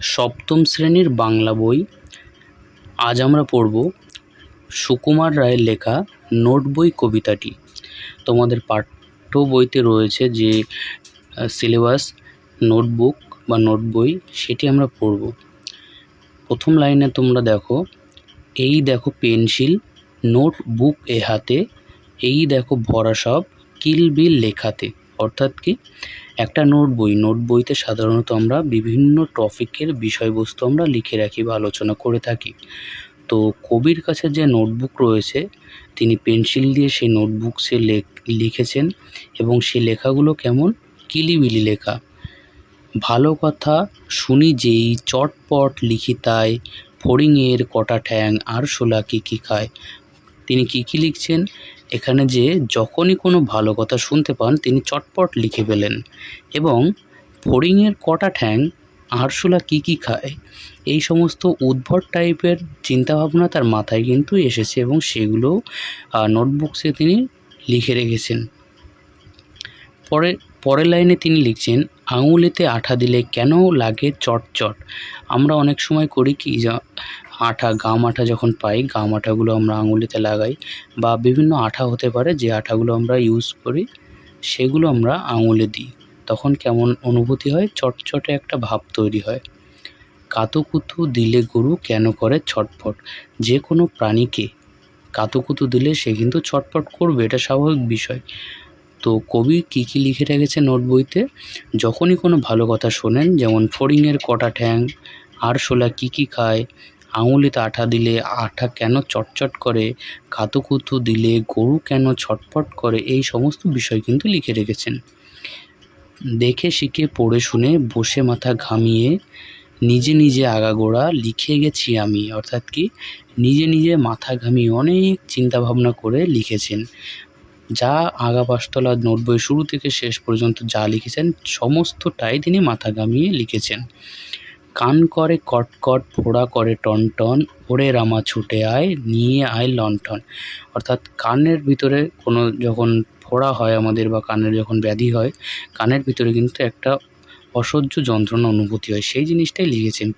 সপ্তম শ্রেণির বাংলা বই। আজ আমরা পড়ব সুকুমার রায়ের লেখা নোট বই কবিতাটি। তোমাদের পাঠ্য বইতে রয়েছে যে সিলেবাস নোটবুক বা নোট বই, সেটি আমরা পড়ব। প্রথম লাইনে তোমরা দেখো, এই দেখো পেন্সিল, নোট বুক এ হাতে, এই দেখো ভরা সব কিলবিল লেখাতে। অর্থাৎ কি? একটা নোট বই, নোট বইতে সাধারণত আমরা বিভিন্ন টপিকের বিষয়বস্তু আমরা লিখে রাখি বা আলোচনা করে থাকি। তো কবির কাছে যে নোটবুক রয়েছে, তিনি পেন্সিল দিয়ে সেই নোটবুক সে লিখেছেন এবং সে লেখাগুলো কেমন? কিলিবিলি লেখা। ভালো কথা শুনি যেই চটপট লিখি তাই ফড়িংয়ের কটা ঠ্যাং আর শোলা কী কী খায়। তিনি কী কী লিখছেন? এখানে যে যখনই কোনো ভালো কথা শুনতে পান, তিনি চটপট লিখে ফেলেন এবং ফড়িংয়ের কটা ঠ্যাং, আরশোলা কী কী খায়, এই সমস্ত উদ্ভট টাইপের চিন্তাভাবনা তার মাথায় কিন্তু এসেছে এবং সেগুলো নোটবুকসে তিনি লিখে রেখেছেন। পরে, পরের লাইনে তিনি লিখছেন, আঙুলেতে আঠা দিলে কেন লাগে চটচট? আমরা অনেক সময় করি কি আঠা গাম আঠা যখন পাই গাম আঠাগুলো আমরা আঙুলিতে লাগাই বা বিভিন্ন আঠা হতে পারে, যে আঠাগুলো আমরা ইউজ করি, সেগুলো আমরা আঙুলে দিই। তখন কেমন অনুভূতি হয়? চটচটে একটা ভাব তৈরি হয়। কাতুকুতু দিলে গরু কেন করে ছটফট? যে কোনো প্রাণীকে কাতুকুতু দিলে সে কিন্তু ছটফট করবে, এটা স্বাভাবিক বিষয়। তো কবি কী কী লিখে রেখেছে নোট বইতে? যখনই কোনো ভালো কথা শোনেন, যেমন ফড়িংয়ের কটা ঠ্যাং, আরশোলা কী কী খায় আঙুলিতে আঠা দিলে আঠা কেন চটচট করে? কাতুকুতু দিলে গরু কেন ছটফট করে? এই সমস্ত বিষয় কিন্তু লিখে রেখেছেন। দেখে শিখে পড়ে শুনে বসে মাথা ঘামিয়ে নিজে নিজে আগাগোড়া লিখে গেছি আমি। অর্থাৎ কি? নিজে নিজে মাথা ঘামিয়ে অনেক চিন্তা ভাবনা করে লিখেছেন। যা আগা পাঁচতলা নোট বই শুরু থেকে শেষ পর্যন্ত যা লিখেছেন, সমস্তটাই তিনি মাথা ঘামিয়ে লিখেছেন। কান করে কটকট ফোড়া করে টনটন ওরে রামা ছুটে আয়, নিয়ে আয় লণ্ঠন। অর্থাৎ কানের ভিতরে কোনো যখন ফোড়া হয় আমাদের বা কানের যখন ব্যাধি হয়, কানের ভিতরে কিন্তু একটা অসহ্য যন্ত্রণা অনুভূতি হয়। সেই জিনিসটাই লিখেছেন।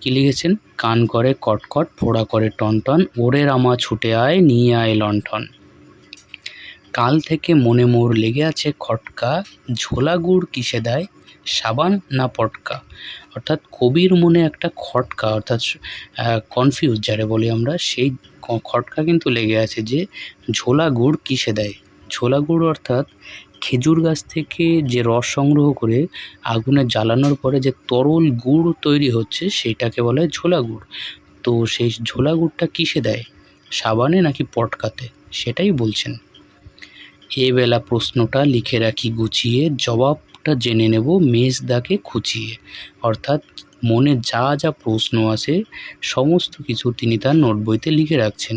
কি লিখেছেন? কান করে কটকট ফোড়া করে টনটন ওরে রামা ছুটে আয়, নিয়ে আয় লণ্ঠন। কাল থেকে মনে মোর লেগে আছে খটকা, ঝোলা গুড় কিসে দেয়? সাবান না পটকা? অর্থাৎ কবির মনে একটা খটকা, অর্থাৎ কনফিউজ যারে বলি আমরা, সেই খটকা কিন্তু লেগে আছে যে ঝোলা গুড় কিসে দেয়? ঝোলা গুড় অর্থাৎ খেজুর গাছ থেকে যে রস সংগ্রহ করে আগুনে জ্বালানোর পরে যে তরল গুড় তৈরি হচ্ছে, সেটাকে বলে ঝোলা গুড়। তো সেই ঝোলা গুড়টা কিসে দেয়? সাবানে নাকি পটকাতে? সেটাই বলছেন। এ বেলা প্রশ্নটা লিখে রাখি গুছিয়ে জবাবটা জেনে নেব মেজদাকে খুঁচিয়ে অর্থাৎ মনে যা যা প্রশ্ন আছে সমস্ত কিছু তিনি তার নোট বইতে লিখে রাখছেন।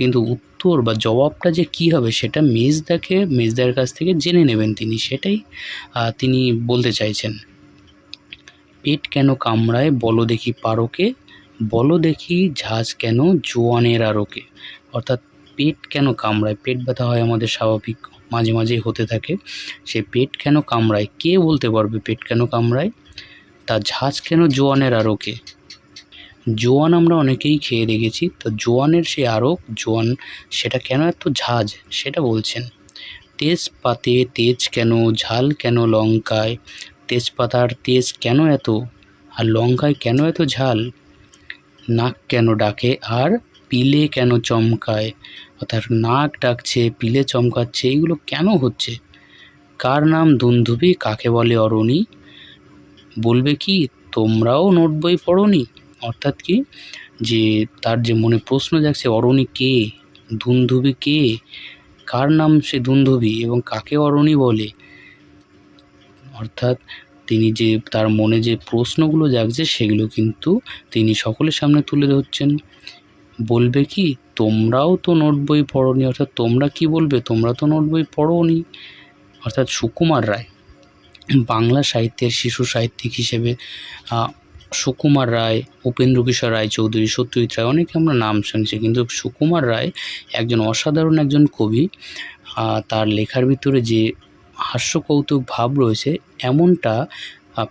কিন্তু উত্তর বা জবাবটা যে কী হবে সেটা মেজদাকে, মেজদার কাছ থেকে জেনে নেবেন তিনি সেটাই তিনি বলতে চাইছেন। পেট কেন কামড়ায় বলো দেখি পারকে, বলো দেখি ঝাঁজ কেন জোয়ানের আরকে অর্থাৎ পেট কেন কামড়ায়? পেট ব্যথা হয় আমাদের স্বাভাবিক মাঝে মাঝেই হতে থাকে। সে পেট কেন কামড়ায়? কে বলতে পারবে পেট কেন কামড়ায়? তা ঝাঁজ কেন জোয়ানের আরকে জোয়ান আমরা অনেকেই খেয়ে দেখেছি। তো জোয়ানের সে আরক জোয়ান সেটা কেন এত ঝাঁজ? সেটা বলছেন, তেজপাতে তেজ কেন, ঝাল কেন লঙ্কায়? তেজপাতার তেজ কেন এত? আর লঙ্কায় কেন এত ঝাল? নাক কেন ডাকে? আর পিলে কেন চমকায়? অর্থাৎ নাক ডাকছে, পিলে চমকাচ্ছে এইগুলো কেন হচ্ছে? কার নাম দুন্ধুবি? কাকে বলে অরণি? বলবে কি, তোমরাও নোট বই পড়নি? অর্থাৎ কি? যে তার যে মনে প্রশ্ন যাচ্ছে অরণি কে? ধুন্ধুবি কে? কার নাম সে ধুন্ধুবি এবং কাকে অরণি বলে? অর্থাৎ তিনি যে তার মনে যে প্রশ্নগুলো জাগছে, সেগুলো কিন্তু তিনি সকলের সামনে তুলে ধরছেন। বলবে কি তোমরাও তো নোট বই পড়নি, অর্থাৎ তোমরা কি বলবে? তোমরা তো নোট বই পড়োনি। অর্থাৎ সুকুমার রায়, বাংলা সাহিত্যের শিশু সাহিত্যিক হিসেবে সুকুমার রায়, উপেন্দ্র কিশোর রায় চৌধুরী, সত্যজিৎ রায়, অনেকে আমরা নাম শুনছি, কিন্তু সুকুমার রায় একজন অসাধারণ একজন কবি। তার লেখার ভিতরে যে হাস্যকৌতুক ভাব রয়েছে, এমনটা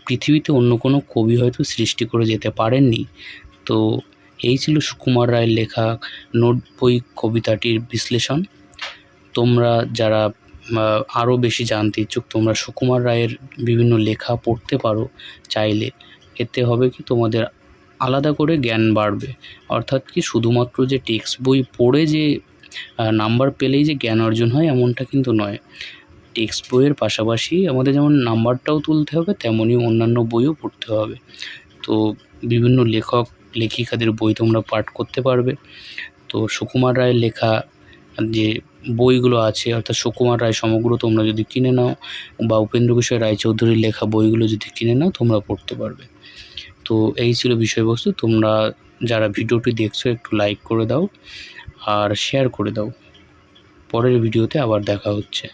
পৃথিবীতে অন্য কোনো কবি হয়তো সৃষ্টি করে যেতে পারেননি। তো এই ছিল সুকুমার রায়ের লেখা নোট বই কবিতাটির বিশ্লেষণ। তোমরা যারা আরও বেশি জানতে ইচ্ছুক, তোমরা সুকুমার রায়ের বিভিন্ন লেখা পড়তে পারো চাইলে। এতে হবে কি, তোমাদের আলাদা করে জ্ঞান বাড়বে। অর্থাৎ কি, শুধুমাত্র যে টেক্সট বই পড়ে যে নাম্বার পেলেই যে জ্ঞান অর্জন হয়, এমনটা কিন্তু নয়। টেক্সট বইয়ের পাশাপাশি আমাদের যেমন নাম্বারটাও তুলতে হবে তেমনই অন্যান্য বইও পড়তে হবে। তো বিভিন্ন লেখক লেখিকাদের বই তোমরা পাঠ করতে পারবে। তো সুকুমার রায়ের লেখা যে বইগুলো আছে, অর্থাৎ সুকুমার রায় সমগ্র তোমরা যদি কিনে নাও বা উপেন্দ্র কিশোর রায়চৌধুরীর লেখা বইগুলো যদি কিনে নাও, তোমরা পড়তে পারবে। তো এই ছিল বিষয়বস্তু। তোমরা যারা ভিডিওটি দেখছ, একটু লাইক করে দাও আর শেয়ার করে দাও। পরের ভিডিওতে আবার দেখা হচ্ছে।